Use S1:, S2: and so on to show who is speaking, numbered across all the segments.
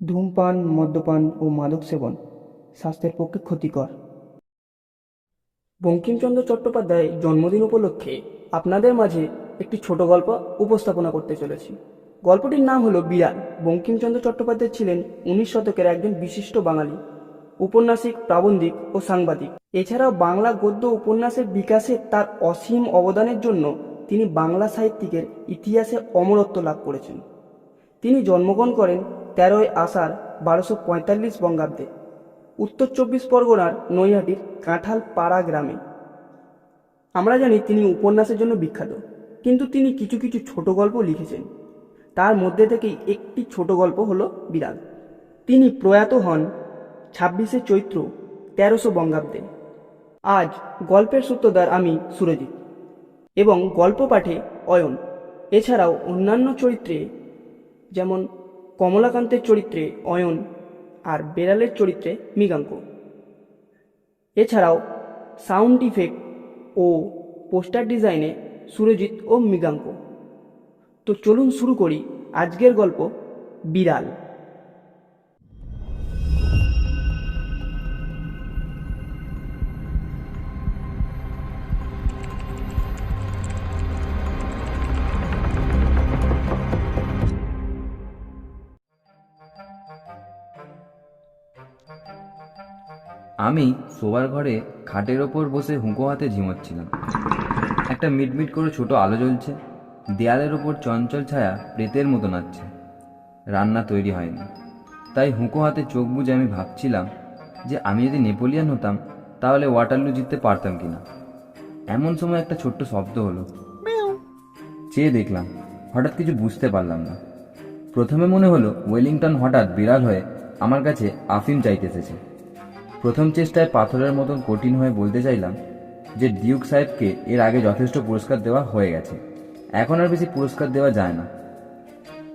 S1: ধূমপান, মদ্যপান ও মাদক সেবন স্বাস্থ্যের পক্ষে ক্ষতিকর। বঙ্কিমচন্দ্র চট্টোপাধ্যায় জন্মদিন উপলক্ষে আপনাদের মাঝে একটি ছোট গল্প উপস্থাপনা করতে চলেছি। গল্পটির নাম হলো বিড়াল। বঙ্কিমচন্দ্র চট্টোপাধ্যায় ছিলেন উনিশ শতকের একজন বিশিষ্ট বাঙালি উপন্যাসিক প্রাবন্ধিক ও সাংবাদিক। এছাড়াও বাংলা গদ্য উপন্যাসের বিকাশে তার অসীম অবদানের জন্য তিনি বাংলা সাহিত্যিকের ইতিহাসে অমরত্ব লাভ করেছেন। তিনি জন্মগ্রহণ করেন তেরোই আষাঢ় বারোশো পঁয়তাল্লিশ বঙ্গাব্দে। উত্তর চব্বিশ পরগনার নৈহাটির কাঁঠাল পাড়া গ্রামে। আমরা জানি তিনি উপন্যাসের জন্য বিখ্যাত, কিন্তু তিনি কিছু কিছু ছোট গল্প লিখেছেন। তার মধ্যে থেকেই একটি ছোট গল্প হলো বিড়াল তিনি প্রয়াত হন ছাব্বিশে চৈত্র তেরোশো বঙ্গাব্দে। আজ গল্পের সূত্রধার আমি সুরজিৎ এবং গল্প পাঠে অয়ন। এছাড়াও অন্যান্য চরিত্রে যেমন কমলাকান্তের চরিত্রে অয়ন আর বেড়ালের চরিত্রে মৃগাঙ্ক। এছাড়াও সাউন্ড ইফেক্ট ও পোস্টার ডিজাইনে সুরজিৎ ও মৃগাঙ্ক। তো চলুন শুরু করি আজকের গল্প বিড়াল।
S2: আমি শোবার ঘরে খাটের ওপর বসে হুঁকো হাতে ঝিমোচ্ছিলাম। একটা মিটমিট করে ছোট আলো জ্বলছে দেয়ালের ওপর চঞ্চল ছায়া প্রেতের মতো নাচছে। রান্না তৈরি হয়নি। তাই হুঁকো হাতে চোখ বুজে আমি ভাবছিলাম যে আমি যদি নেপোলিয়ান হতাম তাহলে ওয়াটারলু জিততে পারতাম কিনা। এমন সময় একটা ছোট্ট শব্দ হলো। চেয়ে দেখলাম হঠাৎ কিছু বুঝতে পারলাম না। প্রথমে মনে হলো ওয়েলিংটন হঠাৎ বিড়াল হয়ে আমার কাছে আফিম চাইতে এসেছে। প্রথম চেষ্টায় পাথরের মতন কঠিন হয়ে বলতে চাইলাম যে ডিউক সাহেবকে এর আগে যথেষ্ট পুরস্কার দেওয়া হয়ে গেছে। এখন আর বেশি পুরস্কার দেওয়া যায় না।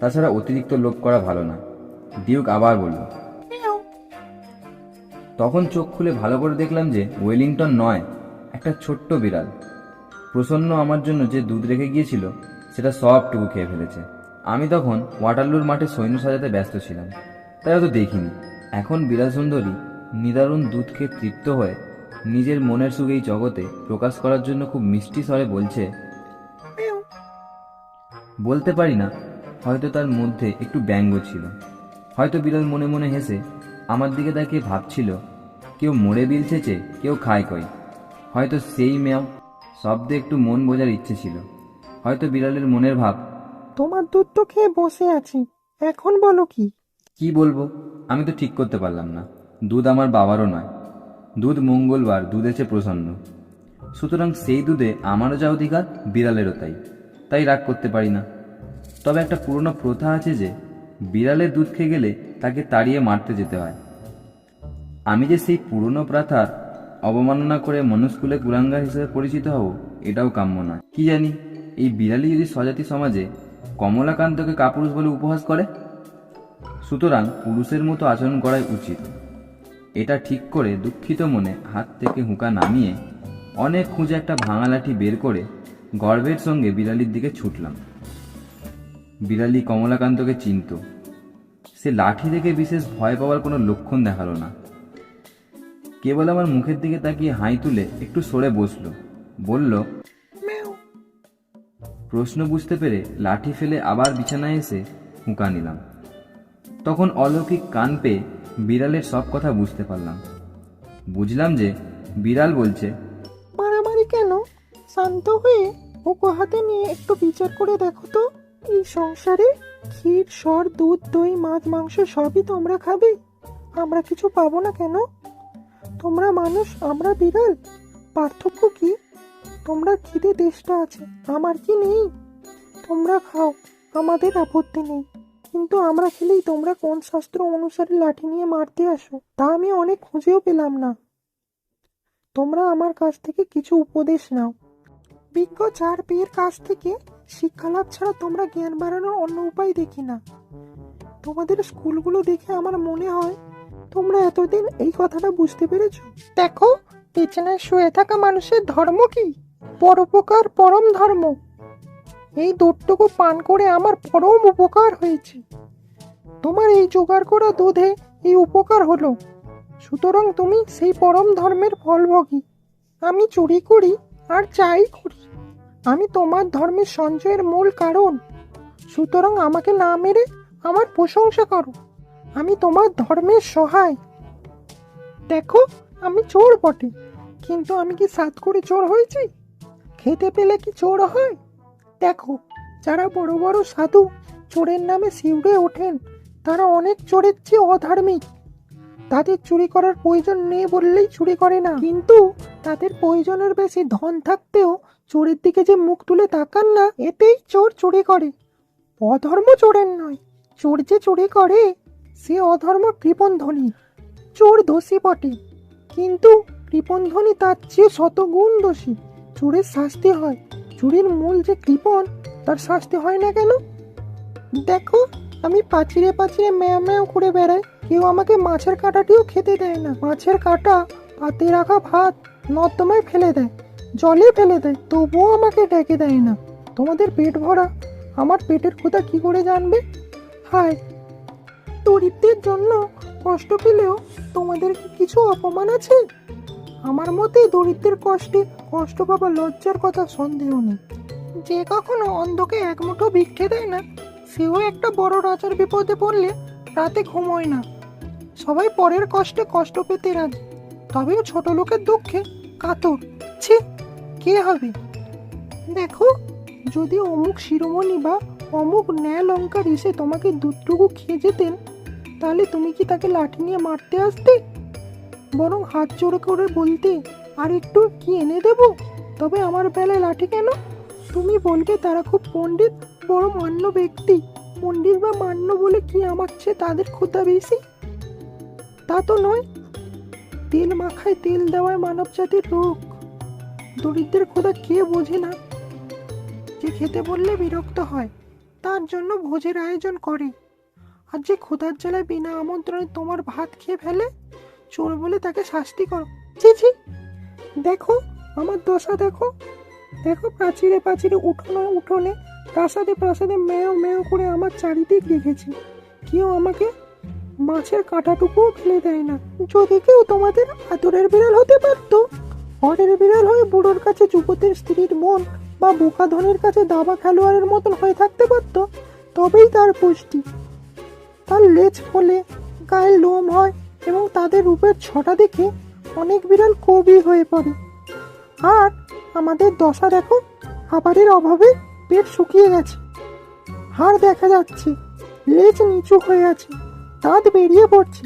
S2: তাছাড়া অতিরিক্ত লোভ করা ভালো না। ডিউক আবার বলল তখন চোখ খুলে ভালো করে দেখলাম যে ওয়েলিংটন নয় একটা ছোট্ট বিড়াল। প্রসন্ন আমার জন্য যে দুধ রেখে গিয়েছিল সেটা সবটুকু খেয়ে ফেলেছে। আমি তখন ওয়াটারলুর মাঠে সৈন্য সাজাতে ব্যস্ত ছিলাম তাই অত দেখিনি। এখন বিড়াল সুন্দরী নিদারুণ দুধ খেয়ে তৃপ্ত হয়ে নিজের মনের সুখ এই জগতে প্রকাশ করার জন্য খুব মিষ্টি স্বরে বলছে বলতে পারি না হয়তো তার মধ্যে একটু ব্যঙ্গ ছিল। হয়তো বিড়াল মনে মনে হেসে আমার দিকে তাকিয়ে ভাবছিল কেউ মরে বিলছেছে কেউ খায় কই? হয়তো সেই মেয়াও শব্দে একটু মন বোঝার ইচ্ছে ছিল। হয়তো বিড়ালের মনের ভাব
S3: তোমার দুধ তো খেয়ে বসে আছি এখন বলো কি?
S2: কি বলব? আমি তো ঠিক করতে পারলাম না। দুধ আমার বাবারও নয়। দুধ মঙ্গলবার, দুধ এসে প্রসন্ন। সুতরাং সেই দুধে আমারও যা অধিকার, বিড়ালেরও তাই। তাই রাগ করতে পারি না। তবে একটা পুরনো প্রথা আছে যে, বিড়ালের দুধ খেয়ে গেলে তাকে তাড়িয়ে মারতে যেতে হয়। আমি যে সেই পুরনো প্রথার অবমাননা করে মনুস্কুলে কুলাঙ্গার হিসেবে পরিচিত হব, এটাও কাম্য নয়। কি জানি, এই বিড়ালি যদি স্বজাতি সমাজে কমলাকান্তকে কাপুরুষ বলে উপহাস করে? সুতরাং পুরুষের মতো আচরণ করাই উচিত। এটা ঠিক করে দুঃখিত মনে হাত থেকে হুঁকা নামিয়ে অনেক খুঁজে একটা ভাঙা লাঠি বের করে গর্বের সঙ্গে বিড়ালির দিকে ছুটলাম। বিড়ালি কমলাকান্তকে চিনত। সে লাঠি দেখে বিশেষ ভয় পাওয়ার কোনো লক্ষণ দেখাল না। কেবল আমার মুখের দিকে তাকিয়ে হাই তুলে একটু সরে বসল। বলল প্রশ্ন বুঝতে পেরে লাঠি ফেলে আবার বিছানায় এসে হুঁকা নিলাম। তখন অলৌকিক কান পেয়ে বিড়ালের সব কথা বুঝতে পারলাম। বুঝলাম যে বিড়াল বলছে,
S3: মারামারি কেন? শান্ত হয়ে হুকো হাতে নিয়ে একটু বিচার করে দেখো তো। এই সংসারে ক্ষীর, সর, দুধ, দই, মাছ, মাংস সবই তোমরা খাবে। আমরা কিছু পাবো না কেন? তোমরা মানুষ, আমরা বিড়াল। পার্থক্য কি? তোমরা খিদে দেশটা আছে, আমার কি নেই? তোমরা খাও, আমাদের আপত্তি নেই। কিন্তু আমরা খেলেই তোমরা কোন শাস্ত্র অনুসারে লাঠি নিয়ে মারতে আসো? তা আমি অনেক খুঁজেও পেলাম না। তোমরা আমার কাছ থেকে কিছু উপদেশ নাও। বিজ্ঞ চার পেয়ের কাছ থেকে শিক্ষালাভ ছাড়া তোমরা জ্ঞান বাড়ানোর অন্য উপায় দেখি না। তোমাদের স্কুলগুলো দেখে আমার মনে হয় তোমরা এতদিন এই কথাটা বুঝতে পেরেছ। দেখো বিছানায় শুয়ে থাকা মানুষের ধর্ম কি? পরোপকার পরম ধর্ম। এই দুধটুকু পান করে আমার পরম উপকার হয়েছে। তোমার এই জোগাড় করা দুধে এই উপকার হলো। সুতরাং তুমি সেই পরম ধর্মের ফলভোগী। আমি চুরি করি আর যাই করি। আমি তোমার ধর্মের সঞ্চয়ের মূল কারণ। সুতরাং আমাকে না মেরে আমার প্রশংসা করো। আমি তোমার ধর্মের সহায়। দেখো, আমি চোর বটে। কিন্তু আমি কি সাত করে চোর হয়েছি? খেতে পেলে কি চোর হয়? দেখো, যারা বড় বড় সাধু চোরের নামে শিউরে ওঠেন, তারা অনেক চোরের চেয়ে অধার্মিক। তাদের চুরি করার প্রয়োজন নেই বললেই চুরি করে না। কিন্তু তাদের প্রয়োজনের বেশি ধন থাকতেও চোরের দিকে যে মুখ তুলে তাকান না, এতেই চোর চুরি করে। অধর্ম চোরের নয়, চোর যে চুরি করে, সে অধর্ম কৃপণ ধনী চোর দোষী বটে, কিন্তু কৃপণ ধনী তার চেয়ে শতগুণ দোষী। চোরের শাস্তি হয় চুরির মূল যে কৃপণ, তার শাস্তি হয় না কেন? দেখো, আমি পাচিরে পাচিরে ম্যাও ম্যাও করে বেড়াই। কেউ আমাকে মাছের কাঁটাটিও খেতে দেয় না। মাছের কাঁটা পাতে রাখা ভাত নর্দমায় ফেলে দেয়, জলে ফেলে দেয়, তবুও আমাকে ডেকে দেয় না। তোমাদের পেট ভরা, আমার পেটের কথা কি করে জানবে? হায়, দরিদ্রের জন্য কষ্ট পেলেও তোমাদের কি কিছু অপমান আছে? আমার মতে দরিদ্রের কষ্টে কষ্ট পাবা লজ্জার কথা সন্দেহ নেই। যে কখনো অন্ধকে এক মুঠো ভিক্ষে দেয় না, সেও একটা বড় রাজার বিপদে পড়লে রাতে ঘুমোয় না। সবাই পরের কষ্টে কষ্ট পেতে রাজি, তবেও ছোট লোকের দুঃখে কাতর। ছি, কে হবে? দেখো, যদি অমুক শিরোমণি বা অমুক ন্যায় লঙ্কার এসে তোমাকে দুধটুকু খেয়ে যেতেন, তাহলে তুমি কি তাকে লাঠি নিয়ে মারতে আসতে? বরং হাত জোড়ে করে বলতে, আর একটু কি এনে দেব? তবে আমার বেলায় লাঠি কেন? তুমি বলবে তারা খুব পণ্ডিত, বড় মান্য ব্যক্তি। পণ্ডিত বা মান্য বলে কি আমার চেয়ে তাদের ক্ষুদা বেশি? তা তো নয়। তেল মাখায় তেল দেওয়ায় মানব জাতির রোগ। দরিদ্রের ক্ষুদা কে বোঝে না? যে খেতে বললে বিরক্ত হয়, তার জন্য ভোজের আয়োজন করে। আর যে ক্ষুধার জ্বালায় বিনা আমন্ত্রণে তোমার ভাত খেয়ে ফেলে? চোর বলে তাকে শাস্তি করো। ছি ছি। দেখো, আমার দশা দেখো। দেখো, প্রাচীরে প্রাচীরে উঠোনে উঠোনে প্রাসাদে প্রাসাদে মেয় মেয় করে আমার চারিদিক রেখেছে কেউ আমাকে মাছের কাঁটাটুকুও ফেলে দেয় না। যদি কেউ তোমাদের আদরের বিড়াল হতে পারতো? পরের বিড়াল হয়ে বুড়োর কাছে যুবতের স্ত্রীর মন বা বোকা ধনের কাছে দাবা খেলোয়াড়ের মতন হয়ে থাকতে পারতো? তবেই তার পুষ্টি। তার লেজ ফলে গায়ে লোম হয় এবং তাদের রূপের ছটা দেখে অনেক বিড়াল কবি হয়ে পড়ে। আর আমাদের দশা দেখো, খাবারের অভাবে পেট শুকিয়ে গেছে। হাড় দেখা যাচ্ছে, লেজ নিচু হয়ে আছে, দাঁত বেরিয়ে পড়ছে,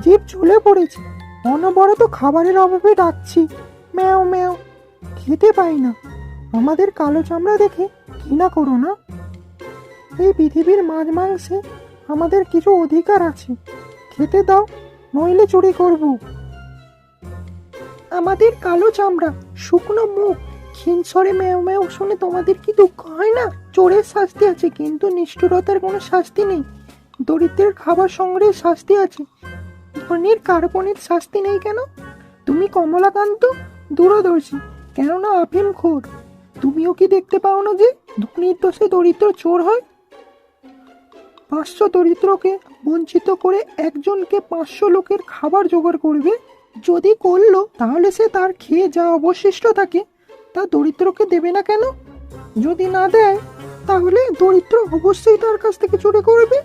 S3: জিভ ঝুলে পড়েছে। অনবরত খাবারের অভাবে ডাকছি, ম্যাও ম্যাও, খেতে পাই না। আমাদের কালো চামড়া দেখে ঘৃণা করো না। এই পৃথিবীর মাঝ মাংসে আমাদের কিছু অধিকার আছে। খেতে দাও নইলে চুরি করব। আমাদের কালো চামড়া, শুকনো মুখ খিনসরে মেও মেও শুনে তোমাদের কি দুঃখ হয় না? চোরের শাস্তি আছে, কিন্তু নিষ্ঠুরতার কোনো শাস্তি নেই। দরিদ্রের খাবার সংগ্রহের শাস্তি আছে। ধনির কার্বনের শাস্তি নেই কেন? তুমি কমলাকান্ত, দূরদর্শী, কেননা আফিম খোর। তুমিও কি দেখতে পাও না যে ধনির দোষে দরিদ্র চোর হয়? পাঁচশো দরিদ্রকে বঞ্চিত করে একজনকে পাঁচশো লোকের খাবার জোগাড় করবে? যদি করল, তাহলে সে তার খেয়ে যা অবশিষ্ট থাকে, তা দরিদ্রকে দেবে না কেন? যদি না দেয়, তাহলে দরিদ্র অবশ্যই তার কাছ থেকে চুরি করবে।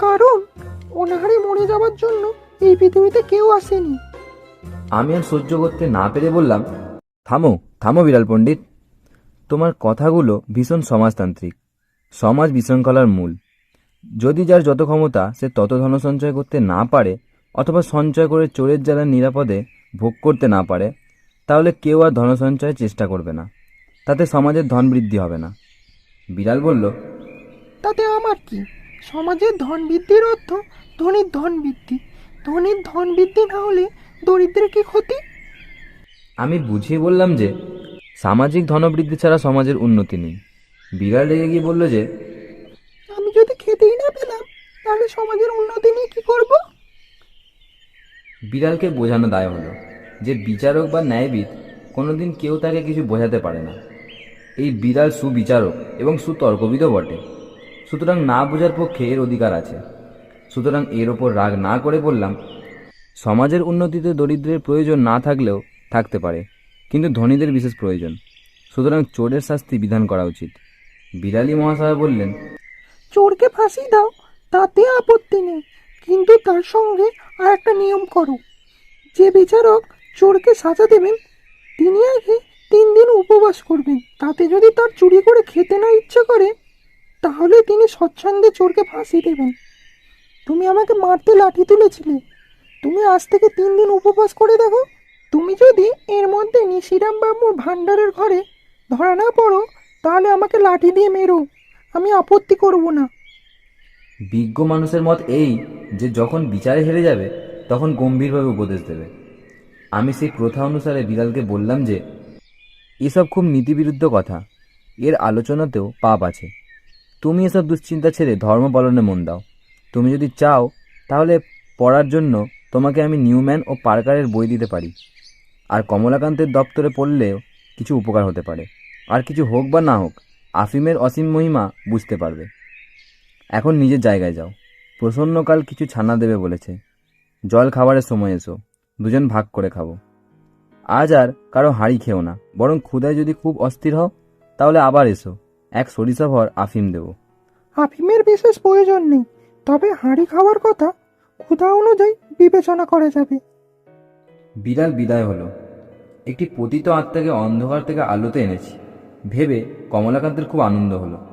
S3: কারণ, অনাহারে মরে যাওয়ার জন্য এই পৃথিবীতে কেউ আসেনি।
S2: আমি আর সহ্য করতে না পেরে বললাম, থামো থামো বিড়াল পণ্ডিত। তোমার কথাগুলো ভীষণ সমাজতান্ত্রিক। সমাজ বিশৃঙ্খলার মূল। যদি যার যত ক্ষমতা সে তত ধন সঞ্চয় করতে না পারে অথবা সঞ্চয় করে চোরের জ্বালা নিরাপদে ভোগ করতে না পারে তাহলে কেউ আর ধন সঞ্চয়ের চেষ্টা করবে না। তাতে সমাজের ধন বৃদ্ধি হবে না। বিড়াল বলল
S3: তাতে আমার কি? সমাজের ধন বৃদ্ধির অর্থ ধনীর ধন বৃদ্ধি। ধনীর ধন বৃদ্ধি না হলে দরিদ্রের কি ক্ষতি?
S2: আমি বুঝিয়ে বললাম যে সামাজিক ধনবৃদ্ধি ছাড়া সমাজের উন্নতি নেই। বিড়াল রেগে গিয়ে বলল যে
S3: আমি যদি খেতেই না পেলাম তাহলে সমাজের উন্নতি নিয়ে কি করব?
S2: বিড়ালকে বোঝানো দায় হলো যে বিচারক বা ন্যায়বিদ কোনোদিন কেউ তাকে কিছু বোঝাতে পারে না। এই বিড়াল সুবিচারক এবং সুতর্কবিদও বটে। সুতরাং না বোঝার পক্ষে এর অধিকার আছে। সুতরাং এর ওপর রাগ না করে বললাম সমাজের উন্নতিতে দরিদ্রের প্রয়োজন না থাকলেও থাকতে পারে কিন্তু ধনীদের বিশেষ প্রয়োজন। সুতরাং চোরের শাস্তি বিধান করা উচিত। বিড়ালী মহাশয় বললেন
S3: চোরকে ফাঁসি দাও। তাতে আপত্তি নেই। কিন্তু তার সঙ্গে আর একটা নিয়ম করো। যে বিচারক চোরকে সাজা দেবেন, তিনি আগে তিন দিন উপবাস করবেন। তাতে যদি তার চুরি করে খেতে না ইচ্ছে করে, তাহলে তিনি স্বচ্ছন্দে চোরকে ফাঁসি দেবেন। তুমি আমাকে মারতে লাঠি তুলেছিলে। তুমি আজ থেকে তিন দিন উপবাস করে দেখো। তুমি যদি এর মধ্যে নিশিরাম বাবুর ভাণ্ডারের ঘরে ধরা না পড়ো, তাহলে আমাকে লাঠি দিয়ে মেরো। আমি আপত্তি করব না।
S2: বিজ্ঞ মানুষের মত এই যে যখন বিচারে হেরে যাবে, তখন গম্ভীরভাবে উপদেশ দেবে। আমি সেই প্রথা অনুসারে বিড়ালকে বললাম যে, এসব খুব নীতিবিরুদ্ধ কথা। এর আলোচনাতেও পাপ আছে। তুমি এসব দুশ্চিন্তা ছেড়ে ধর্ম পালনে মন দাও। তুমি যদি চাও, তাহলে পড়ার জন্য তোমাকে আমি নিউম্যান ও পার্কারের বই দিতে পারি। আর কমলাকান্তের দপ্তরে পড়লেও কিছু উপকার হতে পারে। আর কিছু হোক বা না হোক, আফিমের অসীম মহিমা বুঝতে পারবে। এখন নিজের জায়গায় যাও। প্রসন্নকাল কিছু ছানা দেবে বলেছে। জল খাবারের সময় এসো। দুজন ভাগ করে খাব। আজ আর কারও হাঁড়ি খেও না। বরং ক্ষুদায় যদি খুব অস্থির হও তাহলে আবার এসো। এক সরিষা ভর আফিম দেবো।
S3: আফিমের বিশেষ প্রয়োজন নেই। তবে হাঁড়ি খাওয়ার কথা ক্ষুধা অনুযায়ী বিবেচনা করা যাবে।
S2: বিড়াল বিদায় হলো। একটি পতিত আত্মাকে অন্ধকার থেকে আলোতে এনেছি। ভেবে কমলাকান্তের খুব আনন্দ হলো।